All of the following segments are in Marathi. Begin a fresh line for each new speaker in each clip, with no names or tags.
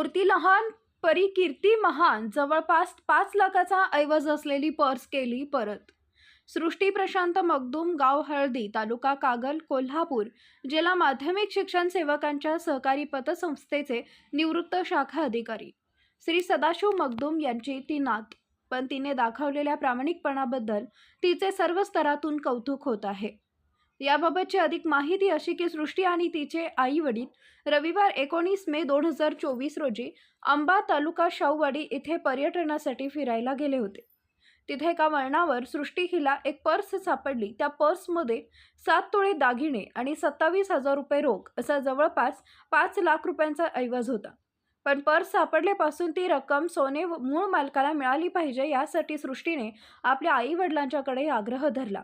मूर्ती लहान परी कीर्ती महान जवळपास पाच लाखाचा ऐवज असलेली पर्स केली परत. सृष्टी प्रशांत मगदूम गाव हळदी तालुका कागल कोल्हापूर जिल्हा माध्यमिक शिक्षण सेवकांच्या सहकारी पतसंस्थेचे निवृत्त शाखा अधिकारी. श्री सदाशिव मगदूम यांची ती नात पण तिने दाखवलेल्या प्रामाणिकपणाबद्दल तिचे सर्व स्तरातून कौतुक होत आहे. याबाबतची अधिक माहिती अशी की सृष्टी आणि तिचे आई वडील रविवार एकोणीस मे दोन हजार चोवीस रोजी आंबा तालुका शाहूवाडी इथे पर्यटनासाठी फिरायला गेले होते. तिथे एका वळणावर सृष्टी हिला एक पर्स सापडली. त्या पर्समध्ये सात तोळे दागिने आणि सत्तावीस हजार रुपये रोख असा जवळपास पाच लाख रुपयांचा ऐवज होता. पण पर्स सापडल्यापासून ती रक्कम सोने व मूळ मालकाला मिळाली पाहिजे यासाठी सृष्टीने आपल्या आई वडिलांच्याकडे आग्रह धरला.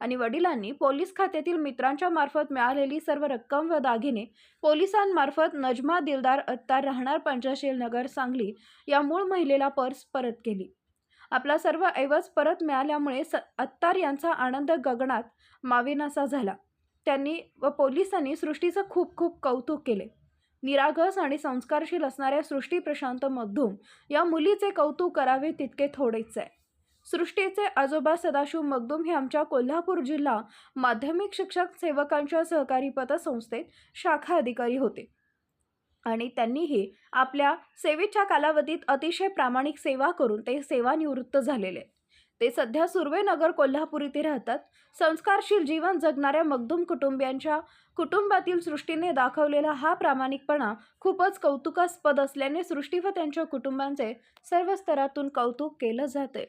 आणि वडिलांनी पोलीस खात्यातील मित्रांच्या मार्फत मिळालेली सर्व रक्कम व दागिने पोलिसांमार्फत नजमा दिलदार अत्तार राहणार पंचशील नगर सांगली या मूळ महिलेला पर्स परत केली. आपला सर्व ऐवज परत मिळाल्यामुळे स अत्तार यांचा आनंद गगनात माविनासा झाला. त्यांनी व पोलिसांनी सृष्टीचं खूप खूप कौतुक केले. निरागस आणि संस्कारशील असणाऱ्या सृष्टी प्रशांत मधूम या मुलीचे कौतुक करावे तितके थोडेच आहे. सृष्टीचे आजोबा सदाशिव मगदुम हे आमच्या कोल्हापूर जिल्हा माध्यमिक शिक्षक सेवकांच्या सहकारी पतसंस्थेत शाखा अधिकारी होते. आणि त्यांनीही आपल्या सेवेच्या कालावधीत अतिशय प्रामाणिक सेवा करून ते सेवानिवृत्त झालेले. ते सध्या सुर्वेनगर कोल्हापूर येथे राहतात. संस्कारशील जीवन जगणाऱ्या मगदूम कुटुंबियांच्या कुटुंबातील सृष्टीने दाखवलेला हा प्रामाणिकपणा खूपच कौतुकास्पद असल्याने सृष्टी व त्यांच्या कुटुंबांचे सर्व स्तरातून कौतुक केलं जाते.